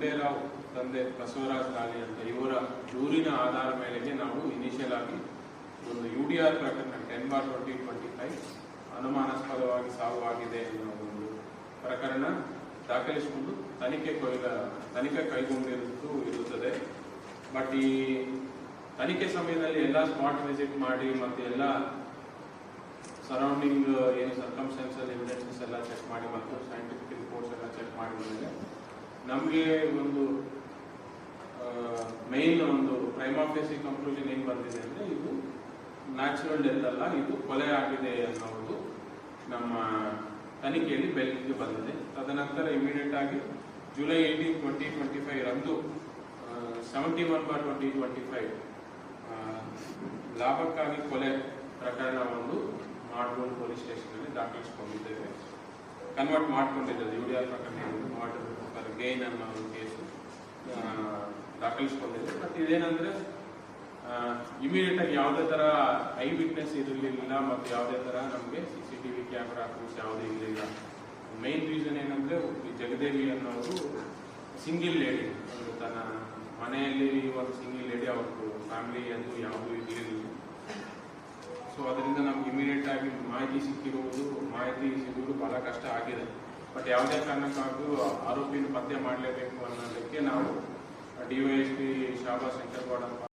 ಗುಂಡೇರಾವ್ ತಂದೆ ಬಸವರಾಜ್ ಲಾಲಿ ಅಂತ ಇವರ ದೂರಿನ ಆಧಾರ ಮೇರೆಗೆ ನಾವು ಇನಿಷಿಯಲ್ ಆಗಿ ಒಂದು ಯು ಡಿ ಆರ್ ಪ್ರಕರಣ ten bar twenty twenty five ಅನುಮಾನಾಸ್ಪದವಾಗಿ ಸಾವು ಆಗಿದೆ ಅನ್ನೋ ಒಂದು ಪ್ರಕರಣ ದಾಖಲಿಸಿಕೊಂಡು ತನಿಖೆ ಕೊಯ್ದ, ತನಿಖೆ ಕೈಗೊಂಡಿರುವುದು ಇರುತ್ತದೆ. ಬಟ್ ಈ ತನಿಖೆ ಸಮಯದಲ್ಲಿ ಎಲ್ಲ ಸ್ಪಾಟ್ ವಿಸಿಟ್ ಮಾಡಿ ಮತ್ತೆ ಎಲ್ಲ ಸರೌಂಡಿಂಗ್ ಏನು ಸರ್ಕಮ್ಸ್ಟೆನ್ಸಲ್ ಎವಿಡೆನ್ಸಸ್ ಎಲ್ಲ ಚೆಕ್ ಮಾಡಿ ಮತ್ತು ಸೈಂಟಿಫಿಕ್ ರಿಪೋರ್ಟ್ಸ್ ಎಲ್ಲ ಚೆಕ್ ಮಾಡಿದ್ಮೇಲೆ ನಮಗೆ ಒಂದು ಮೇನ್ ಒಂದು ಪ್ರೈಮಾಫೇಸಿ ಕನ್ಕ್ಲೂಷನ್ ಏನು ಬಂದಿದೆ ಅಂದರೆ ಇದು ನ್ಯಾಚುರಲ್ ಡೆತ್ ಅಲ್ಲ, ಇದು ಕೊಲೆ ಆಗಿದೆ ಅನ್ನೋದು ನಮ್ಮ ತನಿಖೆಯಲ್ಲಿ ಬೆಳಕಿಗೆ ಬಂದಿದೆ. ತದನಂತರ ಇಮಿಡಿಯೇಟ್ ಆಗಿ July eighteen twenty twenty five ರಂದು seventy one bar twenty twenty five ಲಾಭಕ್ಕಾಗಿ ಕೊಲೆ ಪ್ರಕರಣವನ್ನು ಮಾಡ್ಗೋಡ್ ಪೊಲೀಸ್ ಸ್ಟೇಷನಲ್ಲಿ ದಾಖಲಿಸಿಕೊಂಡಿದ್ದೇವೆ. ಕನ್ವರ್ಟ್ ಮಾಡಿಕೊಂಡಿದ್ದೇವೆ ಯು ಡಿ ಆರ್ ಪ್ರಕರಣ ಮಾಡರ್ ಗೇನ್ ಅನ್ನೋ ಒಂದು ಕೇಸು ಬಟ್ ಇದೇನಂದ್ರೆ ಇಮಿಡಿಯೇಟ್ ಆಗಿ ಯಾವುದೇ ತರ ಐ ವಿಟ್ನೆಸ್ ಇರಲಿಲ್ಲ ಮತ್ತು ಯಾವುದೇ ತರ ನಮಗೆ C C T V camera proof ಯಾವುದೇ ಇರಲಿಲ್ಲ. ಮೈನ್ ರೀಸನ್ ಏನಂದ್ರೆ ಜಗದೇವಿ ಅನ್ನೋರು ಸಿಂಗಿಲ್ ಲೇಡಿ ಅವರು ತನ್ನ ಮನೆಯಲ್ಲಿ ಒಂದು ಸಿಂಗಿಲ್ ಲೇಡಿ ಅವ್ರದ್ದು ಫ್ಯಾಮಿಲಿ ಅದು ಯಾವುದೂ ಇರಲಿಲ್ಲ. ಸೊ ಅದರಿಂದ ನಮ್ಗೆ ಇಮಿಡಿಯೇಟ್ ಆಗಿ ಮಾಹಿತಿ ಸಿಕ್ಕಿರುವುದು ಮಾಹಿತಿ ಸಿಗುವುದು ಬಹಳ ಕಷ್ಟ ಆಗಿದೆ. ಬಟ್ ಯಾವುದೇ ಕಾರಣಕ್ಕಾಗೂ ಆರೋಪಿನ ಪತ್ತೆ ಮಾಡಲೇಬೇಕು ಅನ್ನೋದಕ್ಕೆ ನಾವು ಡಿ ವೈ ಎಸ್ ಶಾಬಾ ಶಂಕರ್ ಗೌಡ